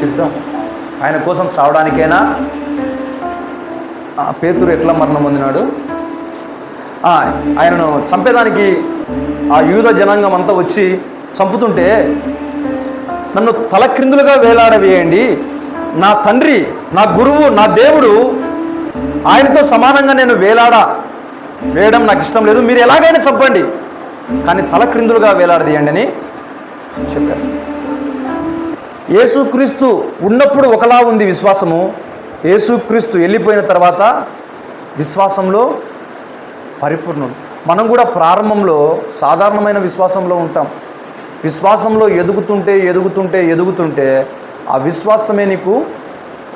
సిద్ధం. ఆయన కోసం చావడానికైనా ఆ పేతురు ఎట్లా మరణం పొందినాడు? ఆయనను చంపేదానికి ఆ యూద జనాంగం అంతా వచ్చి చంపుతుంటే నన్ను తలక్రిందులుగా వేలాడవేయండి. నా తండ్రి నా గురువు నా దేవుడు ఆయనతో సమానంగా నేను వేలాడ వేయడం నాకు ఇష్టం లేదు. మీరు ఎలాగైనా చంపండి. కానీ తలక్రిందులుగా వేలాడదీయండి అని చెప్పారు యేసుక్రీస్తు ఉన్నప్పుడు ఒకలా ఉంది విశ్వాసము. యేసుక్రీస్తు వెళ్ళిపోయిన తర్వాత విశ్వాసంలో పరిపూర్ణం మనం కూడా ప్రారంభంలో సాధారణమైన విశ్వాసంలో ఉంటాం. విశ్వాసంలో ఎదుగుతుంటే ఎదుగుతుంటే ఎదుగుతుంటే ఆ విశ్వాసమే నీకు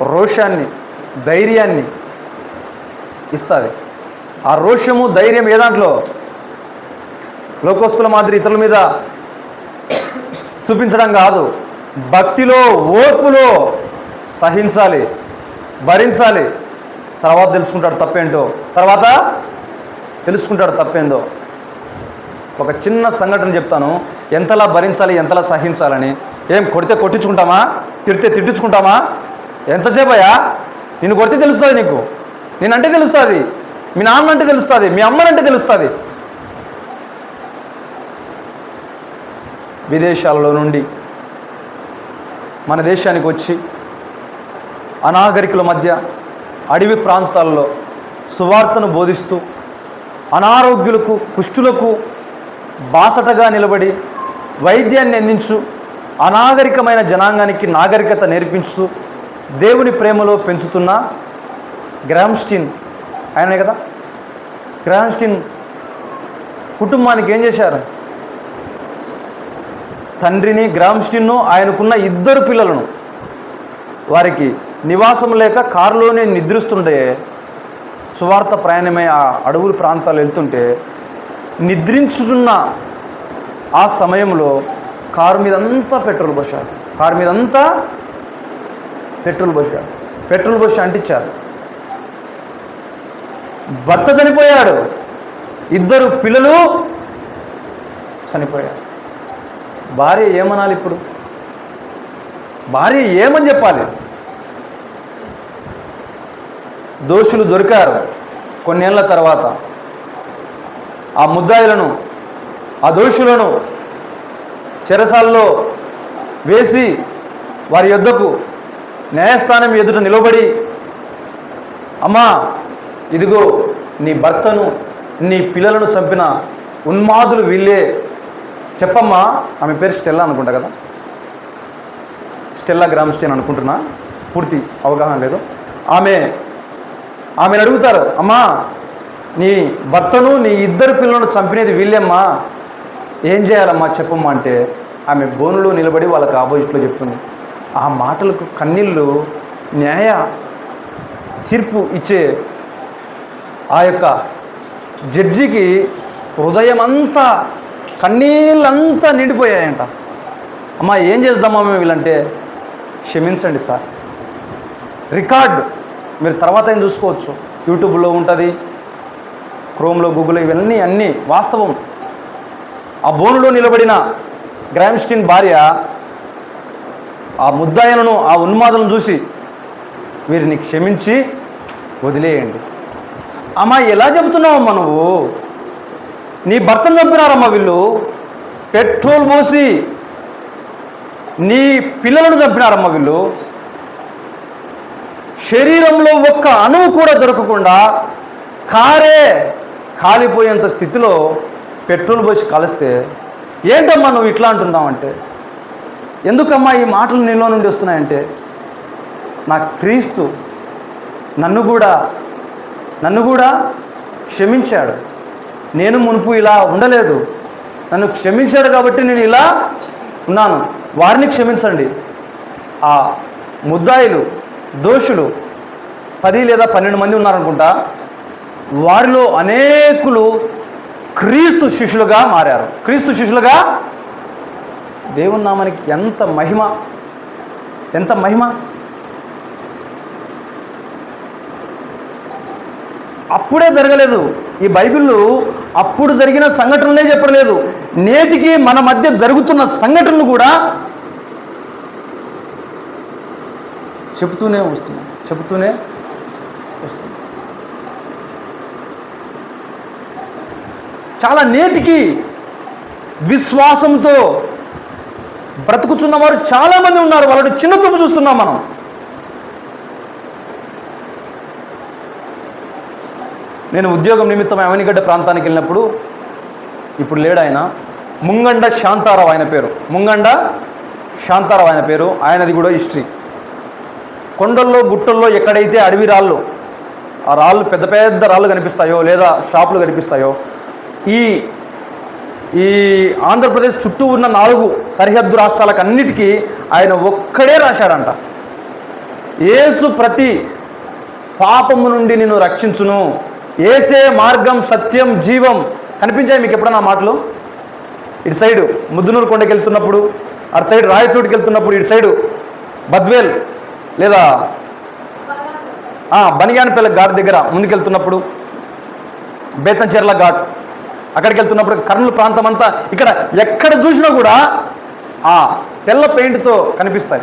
రోషాన్ని ధైర్యాన్ని ఇస్తుంది. ఆ రోషము ధైర్యం ఏ దాంట్లో? లోకస్తుల మాదిరి ఇతరుల మీద చూపించడం కాదు. భక్తిలో ఓర్పులో సహించాలి భరించాలి. తర్వాత తెలుసుకుంటాడు తప్పేంటో తర్వాత తెలుసుకుంటాడు తప్పేందో. ఒక చిన్న సంఘటన చెప్తాను. ఎంతలా భరించాలి ఎంతలా సహించాలని. ఏం కొడితే కొట్టించుకుంటామా? తిడితే తిట్టించుకుంటామా? ఎంతసేపు అయ్యా నిన్ను కొడితే తెలుస్తుంది నీకు. నేనంటే తెలుస్తుంది. మీ నాన్న అంటే తెలుస్తుంది. మీ అమ్మనంటే తెలుస్తుంది. విదేశాలలో నుండి మన దేశానికి వచ్చి అనాగరికుల మధ్య అడవి ప్రాంతాల్లో సువార్తను బోధిస్తూ అనారోగ్యులకు కుష్ఠులకు బాసటగా నిలబడి వైద్యాన్ని అందించు అనాగరికమైన జనాంగానికి నాగరికత నేర్పించుతూ దేవుని ప్రేమలో పెంచుతున్న గ్రామ్స్టీన్ ఆయనే కదా? గ్రామ్స్టీన్ కుటుంబానికి ఏం చేశారు? తండ్రిని గ్రామ్స్టిన్ను ఆయనకున్న ఇద్దరు పిల్లలను. వారికి నివాసం లేక కారులోనే నిద్రిస్తుంటే సువార్త ప్రయాణమై ఆ అడవుల ప్రాంతాలు వెళ్తుంటే నిద్రించుచున్న ఆ సమయంలో కారు మీదంతా పెట్రోల్ పోసారు కారు మీదంతా పెట్రోల్ పోసారు పెట్రోల్ బస్ అంటించారు. భర్త చనిపోయాడు. ఇద్దరు పిల్లలు చనిపోయారు. భార్య ఏమనాలి ఇప్పుడు? భార్య ఏమని చెప్పాలి? దోషులు దొరికారు కొన్నేళ్ళ తర్వాత. ఆ ముద్దాయిలను ఆ దోషులను చెరసాల్లో వేసి వారి యొద్దకు న్యాయస్థానం ఎదుట నిలబడి అమ్మా ఇదిగో నీ భర్తను నీ పిల్లలను చంపిన ఉన్మాదులు వీళ్ళే చెప్పమ్మా ఆమె పేరు స్టెల్లా అనుకుంటా కదా? స్టెల్లా గ్రామ్స్టేన్ అనుకుంటున్నా. పూర్తి అవగాహన లేదు. ఆమె ఆమెను అడుగుతారు అమ్మా నీ భర్తను నీ ఇద్దరు పిల్లలను చంపినది వీళ్ళేమ్మా. ఏం చేయాలమ్మా చెప్పమ్మా అంటే ఆమె బోనులో నిలబడి వాళ్ళకి ఆపోజిట్లో చెప్తుంది. ఆ మాటలకు కన్నీళ్ళు న్యాయ తీర్పు ఇచ్చే ఆ యొక్క జడ్జికి హృదయమంతా కన్నీళ్ళంతా నిండిపోయాయంట. అమ్మా ఏం చేద్దామా మేము వీళ్ళంటే? క్షమించండి సార్. రికార్డ్ మీరు తర్వాత ఏం చూసుకోవచ్చు? యూట్యూబ్లో ఉంటుంది క్రోమ్లో గూగుల్ ఇవన్నీ అన్నీ వాస్తవం. ఆ బోనులో నిలబడిన గ్రామ్స్టిన్ భార్య ఆ ముద్దాయనను ఆ ఉన్మాదను చూసి వీరిని క్షమించి వదిలేయండి. అమ్మా ఎలా చెబుతున్నావమ్మా నువ్వు? నీ భర్తను చంపినారమ్మా వీళ్ళు. పెట్రోల్ పోసి నీ పిల్లలను చంపినారమ్మా వీళ్ళు. శరీరంలో ఒక్క అణువు కూడా దొరకకుండా కారే కాలిపోయేంత స్థితిలో పెట్రోల్ పోసి కలిస్తే ఏంటమ్మా నువ్వు ఇట్లా అంటున్నావంటే? ఎందుకమ్మా ఈ మాటలు నీలో నుండి వస్తున్నాయంటే? నా క్రీస్తు నన్ను కూడా నన్ను కూడా క్షమించాడు. నేను మునుపు ఇలా ఉండలేదు. నన్ను క్షమించాడు కాబట్టి నేను ఇలా ఉన్నాను. వారిని క్షమించండి. ఆ ముద్దాయిలు దోషులు పది లేదా పన్నెండు మంది ఉన్నారనుకుంటా. వారిలో అనేకులు క్రీస్తు శిష్యులుగా మారారు. క్రీస్తు శిష్యులుగా? దేవుని నామానికి ఎంత మహిమ? ఎంత మహిమ? అప్పుడే జరగలేదు. ఈ బైబిల్ అప్పుడు జరిగిన సంఘటనలే చెప్పలేదు. నేటికి మన మధ్య జరుగుతున్న సంఘటనలు కూడా చెబుతూనే వస్తున్నాయి. చెబుతూనే వస్తుంది చాలా నేటికి విశ్వాసంతో బ్రతుకుతున్న వారు చాలామంది ఉన్నారు. వాళ్ళని చిన్న చూపు చూస్తున్నాం మనం. నేను ఉద్యోగం నిమిత్తం అవనిగడ్డ ప్రాంతానికి వెళ్ళినప్పుడు ఇప్పుడు లేడు ఆయన. ముంగండ శాంతారావు ఆయన పేరు. ముంగండ శాంతారావు ఆయన పేరు. ఆయనది కూడా హిస్టరీ. కొండల్లో గుట్టల్లో ఎక్కడైతే అడవి రాళ్ళు ఆ రాళ్ళు పెద్ద పెద్ద రాళ్ళు కనిపిస్తాయో లేదా షాపులు కనిపిస్తాయో ఈ ఈ ఆంధ్రప్రదేశ్ చుట్టూ ఉన్న నాలుగు సరిహద్దు రాష్ట్రాలకు అన్నిటికీ ఆయన ఒక్కడే రాశాడంట. యేసు ప్రతి పాపము నుండి నేను రక్షించును. ఏసే మార్గం సత్యం జీవం కనిపించాయి మీకు ఎప్పుడన్నా మాటలు? ఇటు సైడు ముద్దునూరు కొండకి వెళ్తున్నప్పుడు అటు సైడ్ రాయచోటుకి వెళ్తున్నప్పుడు ఇటు సైడు బద్వేల్ లేదా బనిగానపల్లి ఘాట్ దగ్గర ముందుకెళ్తున్నప్పుడు బేతంచెర్ల ఘాట్ అక్కడికి వెళ్తున్నప్పుడు కర్నూలు ప్రాంతం అంతా ఇక్కడ ఎక్కడ చూసినా కూడా ఆ తెల్ల పెయింట్తో కనిపిస్తాయి.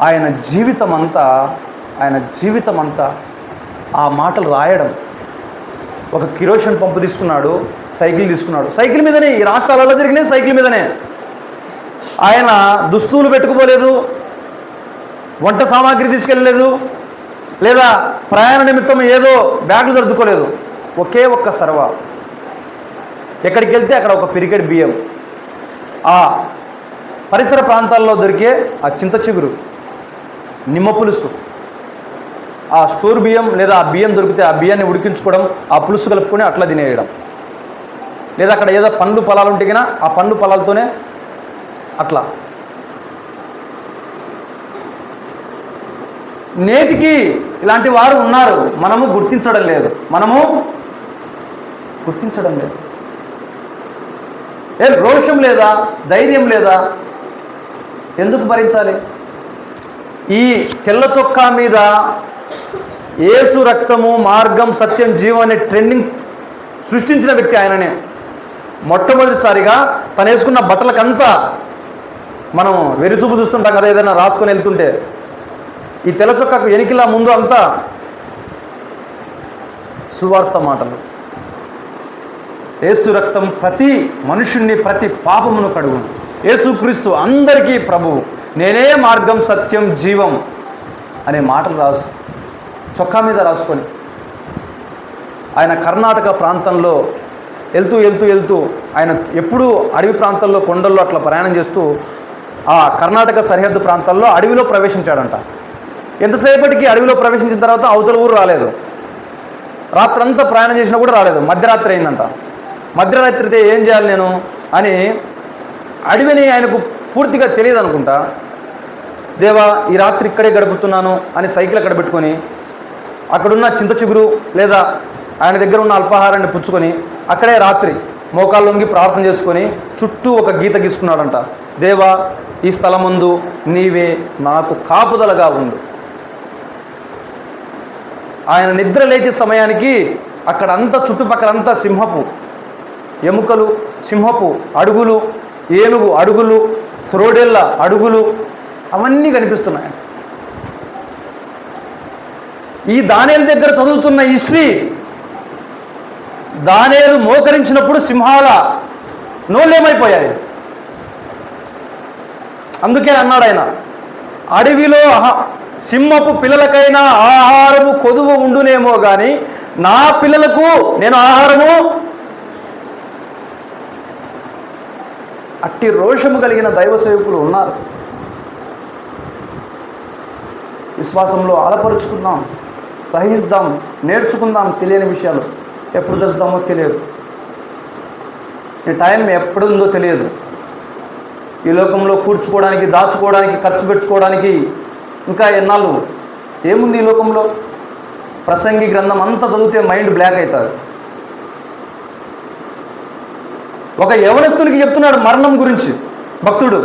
ఆయన జీవితం అంతా ఆయన జీవితం అంతా ఆ మాటలు రాయడం. ఒక కిరోషన్ పంపు తీసుకున్నాడు సైకిల్ తీసుకున్నాడు. సైకిల్ మీదనే ఈ రాష్ట్రాలలో జరిగినాయి సైకిల్ మీదనే. ఆయన దుస్తువులు పెట్టుకుపోలేదు వంట సామాగ్రి తీసుకెళ్ళలేదు లేదా ప్రయాణ నిమిత్తం ఏదో బ్యాగులు సర్దుకోలేదు. ఒకే ఒక్క సర్వ. ఎక్కడికి వెళ్తే అక్కడ ఒక పిరికెడ్ బియ్యం. ఆ పరిసర ప్రాంతాల్లో దొరికే ఆ చింత చిగురు నిమ్మ పులుసు. ఆ స్టోర్ బియ్యం లేదా ఆ బియ్యం దొరికితే ఆ బియ్యాన్ని ఉడికించుకోవడం ఆ పులుసు కలుపుకొని అట్లా తినేయడం. లేదా అక్కడ ఏదో పండ్లు పొలాలు ఉంటే ఆ పండ్లు పొలాలతోనే అట్లా. నేటికి ఇలాంటి వారు ఉన్నారు. మనము గుర్తించడం లేదు. మనము గుర్తించడం లేదు. ఏ రోషం లేదా? ధైర్యం లేదా? ఎందుకు భరించాలి? ఈ తెల్ల చొక్కా మీద ఏసు రక్తము మార్గం సత్యం జీవం అనే ట్రెండింగ్ సృష్టించిన వ్యక్తి ఆయననే. మొట్టమొదటిసారిగా తను వేసుకున్న బట్టలకంతా మనం వెరిచూపు చూస్తుంటాం కదా ఏదైనా రాసుకొని వెళ్తుంటే. ఈ తెల్ల చొక్కకు ఎనికిలా ముందు అంతా సువార్త మాటలు. యేసు రక్తం ప్రతి మనుషుణ్ణి ప్రతి పాపమును కడుగును. యేసుక్రీస్తు అందరికీ ప్రభువు. నేనే మార్గం సత్యం జీవం అనే మాటలు రాసు చొక్కా మీద రాసుకొని ఆయన కర్ణాటక ప్రాంతంలో వెళ్తూ వెళ్తూ వెళ్తూ ఆయన ఎప్పుడూ అడవి ప్రాంతాల్లో కొండల్లో అట్లా ప్రయాణం చేస్తూ ఆ కర్ణాటక సరిహద్దు ప్రాంతాల్లో అడవిలో ప్రవేశించాడంట. ఎంతసేపటికి అడవిలో ప్రవేశించిన తర్వాత అవతల ఊరు రాలేదు. రాత్రంతా ప్రయాణం చేసినా కూడా రాలేదు. మధ్యరాత్రి అయిందంట. మధ్యరాత్రి అయితే ఏం చేయాలి నేను అని అడవిని ఆయనకు పూర్తిగా తెలియదు అనుకుంటా దేవా ఈ రాత్రి ఇక్కడే గడుపుతున్నాను అని సైకిల్ అక్కడ పెట్టుకొని అక్కడున్న చింత చిగురు లేదా ఆయన దగ్గర ఉన్న అల్పాహారాన్ని పుచ్చుకొని అక్కడే రాత్రి మోకాల్లోంగి ప్రార్థన చేసుకొని చుట్టూ ఒక గీత గీసుకున్నాడంట. దేవా ఈ స్థలముందు నీవే నాకు కాపుదలగా ఉండు. ఆయన నిద్ర లేచే సమయానికి అక్కడ అంతా చుట్టుపక్కలంతా సింహపు ఎముకలు సింహపు అడుగులు ఏనుగు అడుగులు త్రోడేళ్ళ అడుగులు అవన్నీ కనిపిస్తున్నాయి. ఈ దానేలు దగ్గర చదువుతున్న హిస్టరీ దానేలు మోకరించినప్పుడు సింహాల నోళ్ళేమైపోయాయి. అందుకే అన్నాడు ఆయన అడవిలో సింహపు పిల్లలకైనా ఆహారము కొదువు ఉండునేమో కానీ నా పిల్లలకు నేను ఆహారము అట్టి రోషము కలిగిన దైవ సేవకులు ఉన్నారు. విశ్వాసంలో ఆలపరుచుకున్నాం సహిస్తాం నేర్చుకుందాం తెలియని విషయాలు ఎప్పుడు చేస్తామో తెలియదు. ఈ టైం ఎప్పుడు ఉందో తెలియదు. ఈ లోకంలో కూర్చుకోవడానికి దాచుకోవడానికి ఖర్చు పెట్టుకోవడానికి ఇంకా ఎన్నాళ్ళు? ఏముంది ఈ లోకంలో? ప్రసంగి గ్రంథం అంతా చదివితే మైండ్ బ్లాక్ అవుతుంది ఒక యవనస్తునికి చెప్తున్నాడు మరణం గురించి. భక్తుడు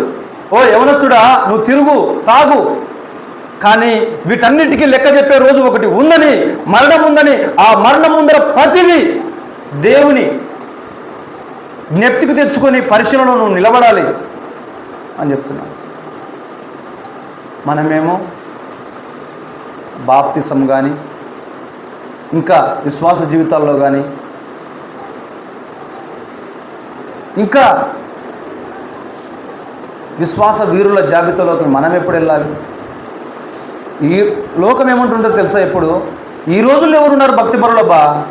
ఓ యవనస్తుడా నువ్వు తిరుగు తాగు కానీ వీటన్నిటికీ లెక్క చెప్పే రోజు ఒకటి ఉందని మరణం ఉందని ఆ మరణం ముందర ప్రతిదీ దేవుని జ్ఞప్తికి తెచ్చుకొని పరిశీలనలో నువ్వు నిలబడాలి అని చెప్తున్నాను. మనమేమో బాప్తిసం కానీ ఇంకా విశ్వాస జీవితాల్లో కానీ ఇంకా విశ్వాస వీరుల జాబితాలోకి మనం ఎప్పుడు వెళ్ళాలి? ఈ లోకం ఏమంటుందో తెలుసా ఇప్పుడు ఈ రోజుల్లో ఎవరున్నారు భక్తి పరులబ్బా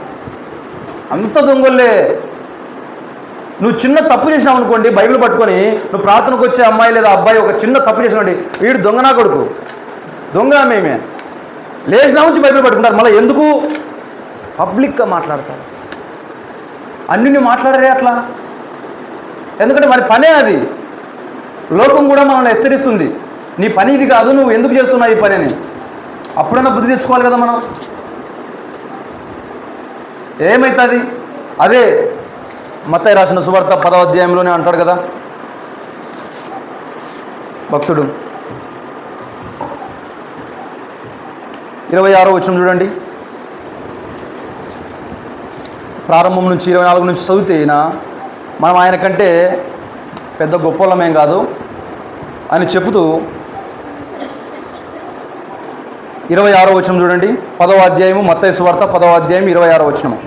అంత దొంగలే. నువ్వు చిన్న తప్పు చేసినావు అనుకోండి బైబిల్ పట్టుకొని నువ్వు ప్రార్థనకు వచ్చే అమ్మాయి లేదా అబ్బాయి ఒక చిన్న తప్పు చేసినండి వీడు దొంగ నా కొడుకు? దొంగ మేమే లేచినా ఉంచి బైబిల్ పట్టుకుంటారు. మళ్ళీ ఎందుకు? పబ్లిక్గా మాట్లాడతారు. అన్ని మాట్లాడరే అట్లా? ఎందుకంటే మరి పనే అది. లోకం కూడా మనల్ని హెచ్చరిస్తుంది. నీ పని ఇది కాదు నువ్వు ఎందుకు చేస్తున్నావు ఈ పని అని అప్పుడన్నా బుద్ధి తెచ్చుకోవాలి కదా మనం. ఏమవుతుంది అదే మత్తయ్య రాసిన సువార్త పదవ అధ్యాయంలోనే అంటాడు కదా. భక్తుడు. ఇరవై ఆరో వచ్చిన చూడండి. ప్రారంభం నుంచి ఇరవై నాలుగు నుంచి చదివితే అయినా మనం ఆయన కంటే పెద్ద గొప్పలమేం కాదు అని చెబుతూ ఇరవై ఆరో వచనం చూడండి. పదవ అధ్యాయము మత్తైసు వార్త పదవ అధ్యాయం ఇరవై ఆరో వచనము.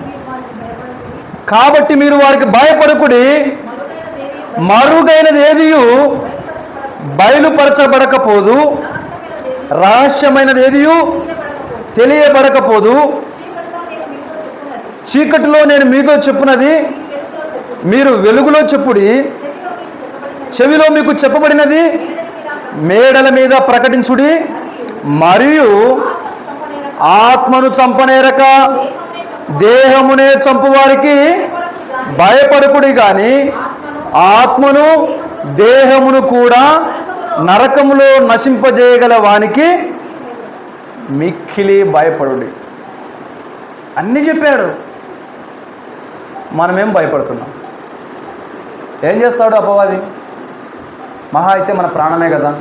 కాబట్టి మీరు వారికి భయపడకుడి మరుగైనది ఏదియు? బయలుపరచబడకపోదు. రహస్యమైనది ఏదియు? తెలియబడకపోదు. చీకటిలో నేను మీతో చెప్పున్నది మీరు వెలుగులో చెప్పుడి. చెవిలో మీకు చెప్పబడినది మేడల మీద ప్రకటించుడి. మరియు ఆత్మను చంపనేరక దేహమునే చంపువారికి భయపడుకుడి కానీ ఆత్మను దేహమును కూడా నరకములో నశింపజేయగల వానికి మిక్కిలి భయపడుడి. అన్నీ చెప్పాడు. మనమేం భయపడుతున్నాం. ఏం చేస్తాడు అపవాది? మహా అయితే మన ప్రాణమే కదా.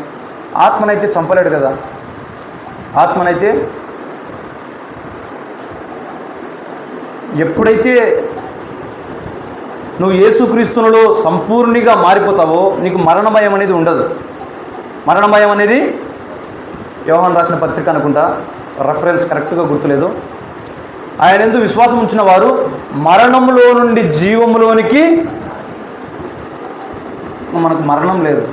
ఆత్మనైతే చంపలేడు కదా. ఆత్మనైతే ఎప్పుడైతే నువ్వు యేసుక్రీస్తునులో సంపూర్ణిగా మారిపోతావో నీకు మరణ భయం అనేది ఉండదు. మరణ భయం అనేది వ్యవహారం రాసిన పత్రిక అనుకుంటా రెఫరెన్స్ కరెక్ట్గా గుర్తులేదు. ఆయన ఎందు విశ్వాసం ఉంచిన వారు మరణంలో నుండి జీవములోనికి మనకు మరణం లేదు.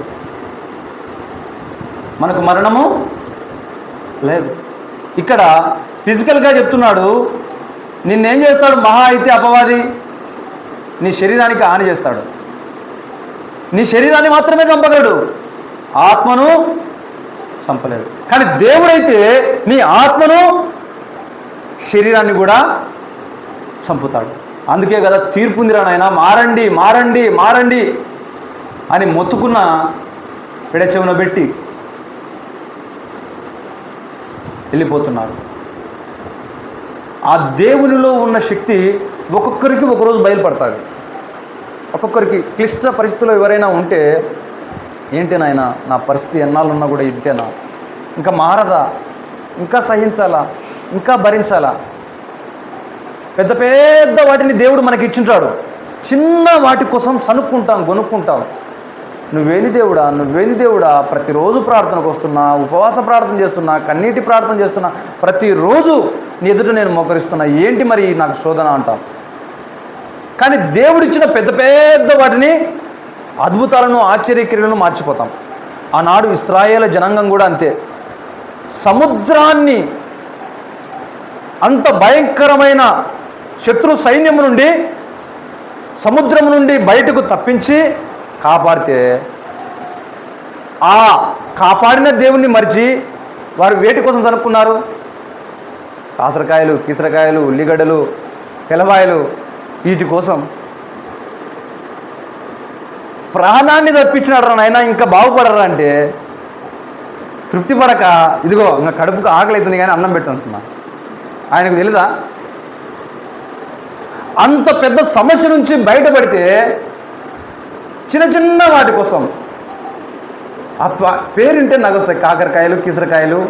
మనకు మరణము లేదు. ఇక్కడ ఫిజికల్గా చెప్తున్నాడు నిన్నేం చేస్తాడు? మహా అయితే అపవాది. నీ శరీరానికి హాని చేస్తాడు. నీ శరీరాన్ని మాత్రమే చంపగలడు. ఆత్మను చంపలేడు. కానీ దేవుడైతే నీ ఆత్మను శరీరాన్ని కూడా చంపుతాడు. అందుకే కదా తీర్పుందిరా నాయన మారండి మారండి మారండి అని మొత్తుకున్న పెడచెవున పెట్టి వెళ్ళిపోతున్నారు. ఆ దేవునిలో ఉన్న శక్తి ఒక్కొక్కరికి ఒకరోజు బయలుపడుతుంది. ఒక్కొక్కరికి క్లిష్ట పరిస్థితుల్లో ఎవరైనా ఉంటే ఏంటి నాయన నా పరిస్థితి ఎన్నాళ్ళున్నా కూడా ఇంతేనా ఇంకా మారదా? ఇంకా సహించాలా? ఇంకా భరించాలా? పెద్ద పెద్ద వాటిని దేవుడు మనకి ఇచ్చింటాడు. చిన్న వాటి కోసం సనుక్కుంటాం కొనుక్కుంటాం నువ్వేని దేవుడా నువ్వేని దేవుడా ప్రతిరోజు ప్రార్థనకు వస్తున్నా ఉపవాస ప్రార్థన చేస్తున్నా కన్నీటి ప్రార్థన చేస్తున్నా ప్రతిరోజు నీ ఎదుట నేను మోకరిస్తున్నా ఏంటి మరి నాకు శోధన అంటాం కానీ దేవుడిచ్చిన పెద్ద పెద్ద వాటిని అద్భుతాలను ఆశ్చర్యక్రియలను మార్చిపోతాం. ఆనాడు ఇస్రాయేల్ జనాంగం కూడా అంతే. సముద్రాన్ని అంత భయంకరమైన శత్రు సైన్యం నుండి సముద్రం నుండి బయటకు తప్పించి కాపాడితే ఆ కాపాడిన దేవుణ్ణి మరిచి వారు వేటి కోసం చనుక్కున్నారు కాసరకాయలు కీసరకాయలు ఉల్లిగడ్డలు తెలవాయలు వీటి కోసం ప్రాణాన్ని తప్పించినాడు నాయన ఇంకా బాగుపడరా అంటే తృప్తి పడక ఇదిగో ఇంకా కడుపుకు ఆకలి అవుతుంది కానీ అన్నం పెట్టుకుంటున్నా ఆయనకు తెలీదా? అంత పెద్ద సమస్య నుంచి బయటపడితే చిన్న చిన్న వాటి కోసం. ఆ పేరుంటే నాకు వస్తాయి కాకరకాయలు కిసరకాయలు.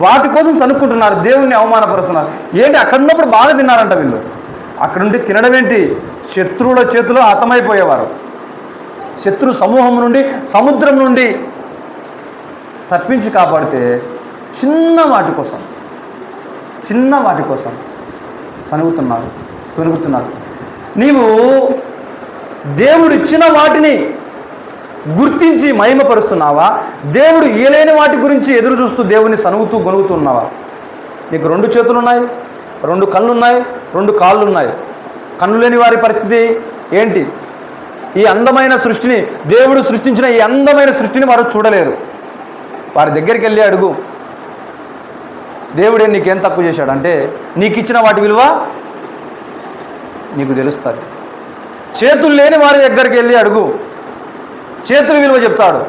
వాటి కోసం చనుక్కుంటున్నారు దేవుణ్ణి అవమానపరుస్తున్నారు. ఏంటి? అక్కడ ఉన్నప్పుడు బాగా తిన్నారంట వీళ్ళు. అక్కడ నుండి తినడం ఏంటి? శత్రువుల చేతిలో హతమైపోయేవారు. శత్రు సమూహం నుండి సముద్రం నుండి తప్పించి కాపాడితే చిన్న వాటి కోసం చిన్న వాటి కోసం చనుగుతున్నారు పెరుగుతున్నారు. నీవు దేవుడు ఇచ్చిన వాటిని గుర్తించి మహిమపరుస్తున్నావా? దేవుడు ఇయలేని వాటి గురించి ఎదురు చూస్తూ దేవుని సనుగుతూ గొనుగుతున్నావా నీకు రెండు చేతులు ఉన్నాయి రెండు కళ్ళు ఉన్నాయి రెండు కాళ్ళు ఉన్నాయి కన్ను లేని వారి పరిస్థితి ఏంటి? ఈ అందమైన సృష్టిని దేవుడు సృష్టించిన ఈ అందమైన సృష్టిని వారు చూడలేరు. వారి దగ్గరికి వెళ్ళి అడుగు. దేవుడే నీకేం తక్కువ చేశాడంటే నీకు ఇచ్చిన వాటి విలువ నీకు తెలుస్తుంది. చేతులు లేని వారి దగ్గరికి వెళ్ళి అడుగు. చేతులు విలువ చెప్తాడు.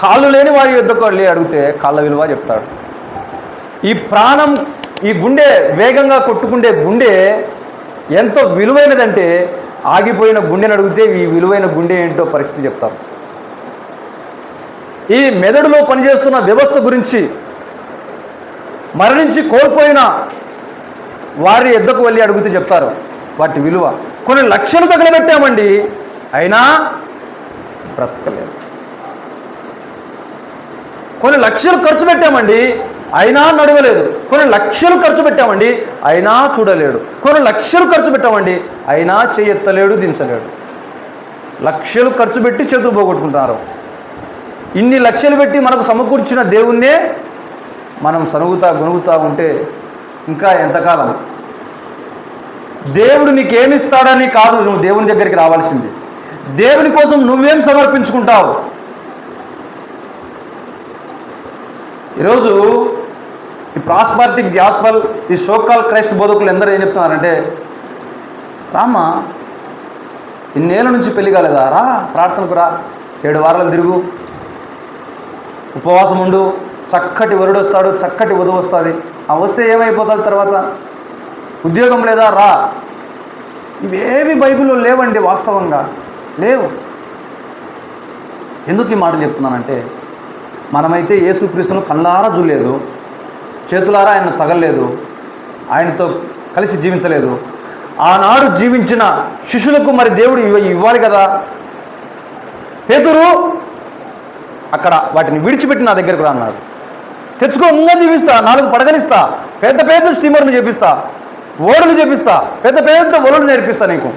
కాళ్ళు లేని వారి యుద్ధకు వెళ్ళి అడిగితే కాళ్ళ విలువ చెప్తాడు. ఈ ప్రాణం ఈ గుండె వేగంగా కొట్టుకుండే గుండె ఎంతో విలువైనదంటే ఆగిపోయిన గుండెని అడిగితే ఈ విలువైన గుండె ఏంటో పరిస్థితి చెప్తారు. ఈ మెదడులో పనిచేస్తున్న వ్యవస్థ గురించి మరణించి కోల్పోయిన వారి ఎద్దకు వెళ్ళి అడిగితే చెప్తారు. వాటి విలువ. కొన్ని లక్షలు తగలబెట్టామండి. అయినా బ్రతకలేదు. కొన్ని లక్షలు ఖర్చు పెట్టామండి. అయినా నడవలేదు. కొన్ని లక్షలు ఖర్చు పెట్టామండి. అయినా చూడలేడు. కొన్ని లక్షలు ఖర్చు పెట్టామండి. అయినా చేయెత్తలేడు దించలేడు. లక్షలు ఖర్చు పెట్టి చేతులు పోగొట్టుకుంటున్నారు. ఇన్ని లక్షలు పెట్టి మనకు సమకూర్చిన దేవుణ్ణే మనం సనుగుతా గొనుగుతా ఉంటే ఇంకా ఎంతకాలం? దేవుడు నీకేమిస్తాడని కాదు నువ్వు దేవుని దగ్గరికి రావాల్సింది. దేవుని కోసం నువ్వేం సమర్పించుకుంటావు? ఈరోజు ఈ ప్రాస్పార్టిక్ గ్యాస్పల్ ఈ షోకాల్ క్రైస్ట్ బోధకులు ఎందరూ ఏం చెప్తున్నారంటే రామ్మ ఇన్నేళ్ళ నుంచి పెళ్ళి కాలేదా? రా ప్రార్థనకు రా. ఏడు వారాలు తిరుగు. ఉపవాసం ఉండు. చక్కటి వరుడు వస్తాడు చక్కటి వధువు వస్తుంది. ఆ వస్తే ఏమైపోతుంది తర్వాత? ఉద్యోగం లేదా? రా. ఇవేవి బైబిల్లో లేవండి వాస్తవంగా. లేవు. ఎందుకు ఈ మాటలు చెప్తున్నానంటే మనమైతే యేసుక్రీస్తును కళ్ళారా చూడలేదు. చేతులారా ఆయన తగలలేదు ఆయనతో కలిసి జీవించలేదు. ఆనాడు జీవించిన శిష్యులకు మరి దేవుడు ఇవ్వాలి కదా? పేతురు అక్కడ వాటిని విడిచిపెట్టి నా దగ్గరకు రా అన్నాడు. తెచ్చుకో ఇంకా దీవిస్తా నాలుగు పడగలిస్తా పెద్ద పెద్ద స్టీమర్ని చేపిస్తా. ఓడలు చేపిస్తా. పెద్ద పెద్ద ఒలలు నేర్పిస్తా నీకు.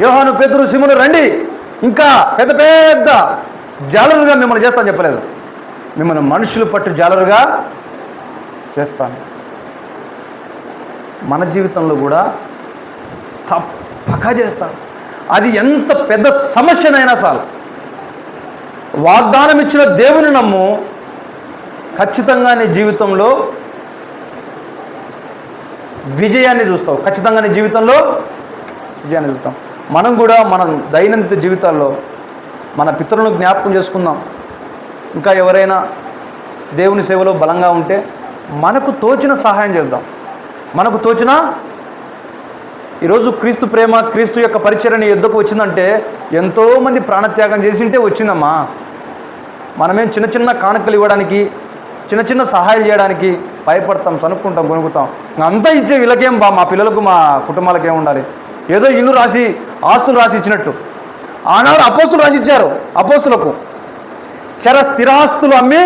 యోహాను పెద్దరు సిములు రండి. ఇంకా పెద్ద పెద్ద జాలరుగా మిమ్మల్ని చేస్తాను చెప్పలేదు. మిమ్మల్ని మనుషులు పట్టు జాలరుగా చేస్తాను. మన జీవితంలో కూడా తప్పక చేస్తాను. అది ఎంత పెద్ద సమస్యనైనా చాలు. వాగ్దానం ఇచ్చిన దేవుని నమ్ము. ఖచ్చితంగా నీ జీవితంలో విజయాన్ని చూస్తావు. ఖచ్చితంగా నీ జీవితంలో విజయాన్ని చూస్తాం. మనం కూడా మన దైనందిన జీవితాల్లో మన పితరులను జ్ఞాపకం చేసుకుందాం. ఇంకా ఎవరైనా దేవుని సేవలో బలంగా ఉంటే మనకు తోచిన సహాయం చేద్దాం. మనకు తోచిన ఈరోజు క్రీస్తు ప్రేమ క్రీస్తు యొక్క పరిచయం నీ యుద్ధకు వచ్చిందంటే ఎంతోమంది ప్రాణత్యాగం చేసింటే వచ్చిందమ్మా. మనమేం చిన్న చిన్న కానుకలు ఇవ్వడానికి చిన్న చిన్న సహాయాలు చేయడానికి భయపడతాం సనుక్కుంటాం కొనుక్కుంటాం అంతా ఇచ్చే వీళ్ళకేం బా మా పిల్లలకు మా కుటుంబాలకు ఏం ఉండాలి? ఏదో ఇల్లు రాసి ఆస్తులు రాసి ఇచ్చినట్టు. ఆనాడు అపోస్తులు రాసి ఇచ్చారు అపోస్తులకు. చర స్థిరాస్తులు అమ్మి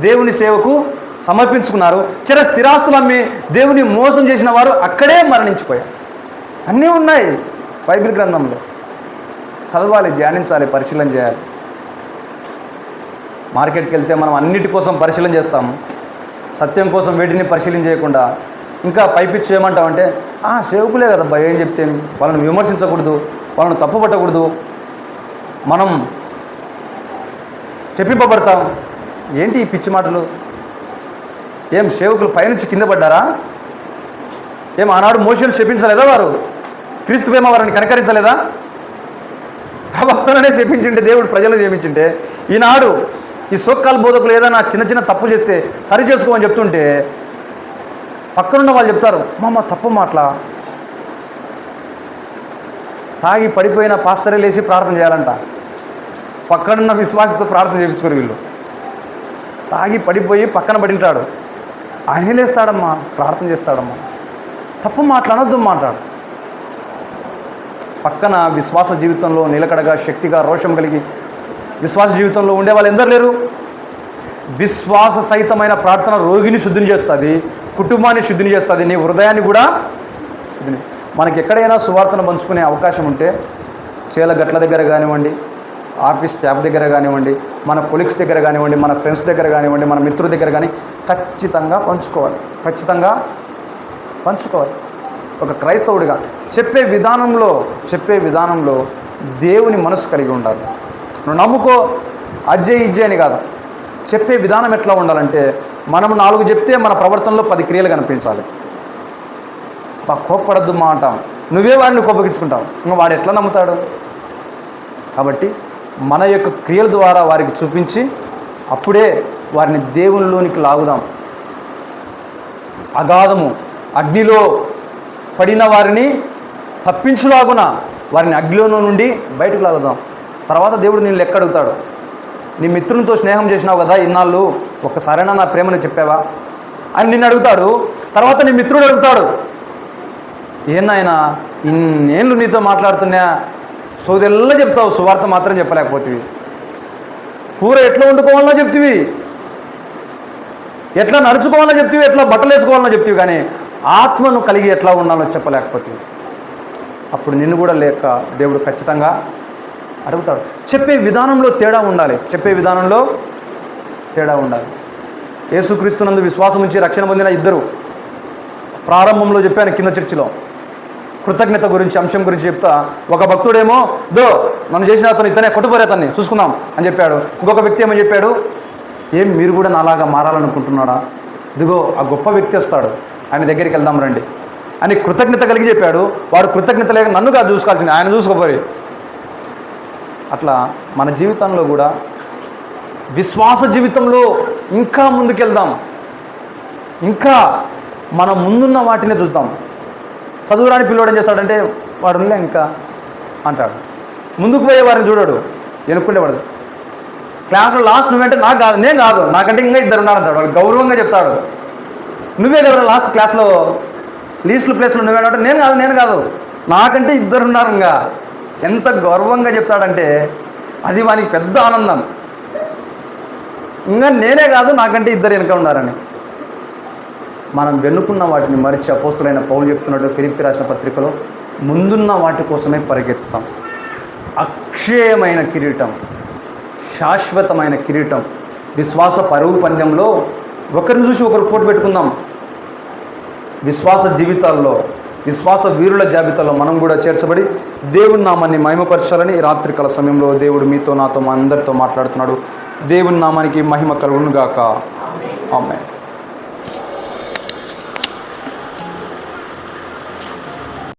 దేవుని సేవకు సమర్పించుకున్నారు. చిర స్థిరాస్తులు అమ్మి దేవుని మోసం చేసిన వారు అక్కడే మరణించిపోయారు. అన్నీ ఉన్నాయి బైబిల్ గ్రంథంలో. చదవాలి ధ్యానించాలి పరిశీలన చేయాలి. మార్కెట్కి వెళ్తే మనం అన్నిటి కోసం పరిశీలన చేస్తాం. సత్యం కోసం వేటిని పరిశీలన చేయకుండా ఇంకా పైపిచ్చు ఏమంటామంటే ఆ సేవకులే కదా ఏం చెప్తే వాళ్ళని విమర్శించకూడదు వాళ్ళని తప్పుపట్టకూడదు. మనం చెప్పింపబడతాం. ఏంటి ఈ పిచ్చి మాటలు? ఏం సేవకులు పైనుంచి కింద పడ్డారా? ఏం ఆనాడు మోషన్ చెప్పించలేదా వారు? క్రీస్తు ప్రేమ వారిని కనకరించలేదా? ప్రవక్తలనే చెప్పించింటే దేవుడు ప్రజలను చేపించింటే ఈనాడు ఈ సోక్కాల బోధకులు ఏదైనా చిన్న చిన్న తప్పు చేస్తే సరి చేసుకోమని చెప్తుంటే పక్కనున్న వాళ్ళు చెప్తారు మామ తప్పు మాట్లా తాగి పడిపోయిన పాస్తరే లేచి ప్రార్థన చేయాలంట. పక్కనున్న విశ్వాసంతో ప్రార్థన చేయించుకోరు వీళ్ళు. తాగి పడిపోయి పక్కన పడింటాడు. ఆయనే లేస్తాడమ్మా ప్రార్థన చేస్తాడమ్మా. తప్పు మాట్లాడొద్దు మాట్లాడు పక్కన విశ్వాస జీవితంలో నిలకడగా శక్తిగా రోషం కలిగి విశ్వాస జీవితంలో ఉండే వాళ్ళు ఎందరు లేరు? విశ్వాస సహితమైన ప్రార్థన రోగిని శుద్ధిని చేస్తుంది కుటుంబాన్ని శుద్ధిని చేస్తుంది నీ హృదయాన్ని కూడా శుద్ధిని. మనకి ఎక్కడైనా సువార్తను పంచుకునే అవకాశం ఉంటే చేల గట్ల దగ్గర కానివ్వండి ఆఫీస్ స్టాఫ్ దగ్గర కానివ్వండి మన కొలీగ్స్ దగ్గర కానివ్వండి మన ఫ్రెండ్స్ దగ్గర కానివ్వండి మన మిత్రుల దగ్గర కానీ ఖచ్చితంగా పంచుకోవాలి. ఖచ్చితంగా పంచుకోవాలి. ఒక క్రైస్తవుడిగా చెప్పే విధానంలో చెప్పే విధానంలో దేవుని మనసు కలిగి ఉండాలి. నువ్వు నమ్ముకో అజ్జే ఇజ్జయ్ అని కాదు. చెప్పే విధానం ఎట్లా ఉండాలంటే మనం నాలుగు చెప్తే మన ప్రవర్తనలో పది క్రియలు కనిపించాలి. బా కోప్పడద్దు మా అంటాం. నువ్వే వారిని కోపగించుకుంటావు. ఇంకా వాడు ఎట్లా నమ్ముతాడు? కాబట్టి మన యొక్క క్రియల ద్వారా వారికి చూపించి అప్పుడే వారిని దేవునిలోనికి లాగుదాం. అగాధము అగ్నిలో పడిన వారిని తప్పించులాగున వారిని అగ్నిలో నుండి బయటకు లాగుదాం. తర్వాత దేవుడు నేను లెక్క అడుగుతాడు. నీ మిత్రునితో స్నేహం చేసినావు కదా ఇన్నాళ్ళు ఒక్కసారైనా నా ప్రేమను చెప్పావా? అని నిన్ను అడుగుతాడు. తర్వాత నీ మిత్రుడు అడుగుతాడు. ఏనాయనా ఇన్నేళ్ళు నీతో మాట్లాడుతున్నా? సోదెల్లా చెప్తావు సువార్త మాత్రం చెప్పలేకపోతివి. కూర ఎట్లా వండుకోవాలనో చెప్తివి. ఎట్లా నడుచుకోవాలో చెప్తివి ఎట్లా బట్టలు వేసుకోవాలనో చెప్తివి కానీ ఆత్మను కలిగి ఎట్లా ఉండాలో చెప్పలేకపోతే అప్పుడు నిన్ను కూడా లేక దేవుడు ఖచ్చితంగా అడుగుతాడు. చెప్పే విధానంలో తేడా ఉండాలి. చెప్పే విధానంలో తేడా ఉండాలి. యేసుక్రీస్తునందు విశ్వాసం ఉంచి రక్షణ పొందిన ఇద్దరు. ప్రారంభంలో చెప్పాను కింద చర్చిలో. కృతజ్ఞత గురించి అంశం గురించి చెప్తా. ఒక భక్తుడేమో దో నన్ను చేసిన అతను ఇతనే కొట్టుపోరే అతన్ని చూసుకుందాం అని చెప్పాడు. ఇంకొక వ్యక్తి ఏమని చెప్పాడు ఏం మీరు కూడా నాలాగా మారాలనుకుంటున్నాడా ఇదిగో ఆ గొప్ప వ్యక్తి వస్తాడు. ఆయన దగ్గరికి వెళ్దాం రండి అని కృతజ్ఞత కలిగి చెప్పాడు. వాడు కృతజ్ఞత లేక నన్ను కాదు చూసుకోవాల్సింది ఆయన చూసుకోపోయి అట్లా మన జీవితంలో కూడా విశ్వాస జీవితంలో ఇంకా ముందుకెళ్దాం. ఇంకా మన ముందున్న వాటినే చూద్దాం. చదువురాని పిల్లోడు ఏం చేస్తాడంటే వాడు ఇంకా అంటాడు. ముందుకు పోయే వారిని చూడడు. ఎనుక్కుండేవాడు క్లాస్లో లాస్ట్ నువ్వంటే నాకు కాదు నేను కాదు. నాకంటే ఇంకా ఇద్దరు ఉన్నారు వాళ్ళు వాడు గౌరవంగా చెప్తాడు. నువ్వే కదా లాస్ట్ క్లాస్లో లీస్ట్ ప్లేస్లో నువ్వేనంటే నేను కాదు నేను కాదు. నాకంటే ఇద్దరు ఉన్నారు ఇంకా. ఎంత గౌరవంగా చెప్తాడంటే అది వానికి పెద్ద ఆనందం. ఇంకా నేనే కాదు నాకంటే ఇద్దరు వెనుక ఉన్నారని. మనం వెన్నుకున్న వాటిని మరిచి అపోస్తులైన పౌలు చెప్తున్నట్టు ఫిలిప్పి రాసిన పత్రికలో ముందున్న వాటి కోసమే పరిగెత్తుతాం. అక్షయమైన కిరీటం శాశ్వతమైన కిరీటం. విశ్వాస పరువు పందెంలో ఒకరిని చూసి ఒకరు పోటు పెట్టుకుందాం. విశ్వాస జీవితాల్లో విశ్వాస వీరుల జాబితాలో మనం కూడా చేర్చబడి దేవుని నామాన్ని మహిమపరచాలని ఈ రాత్రికాల సమయంలో దేవుడు మీతో నాతో మా అందరితో మాట్లాడుతున్నాడు. దేవుని నామానికి మహిమ కలుగునుగాక. ఆమె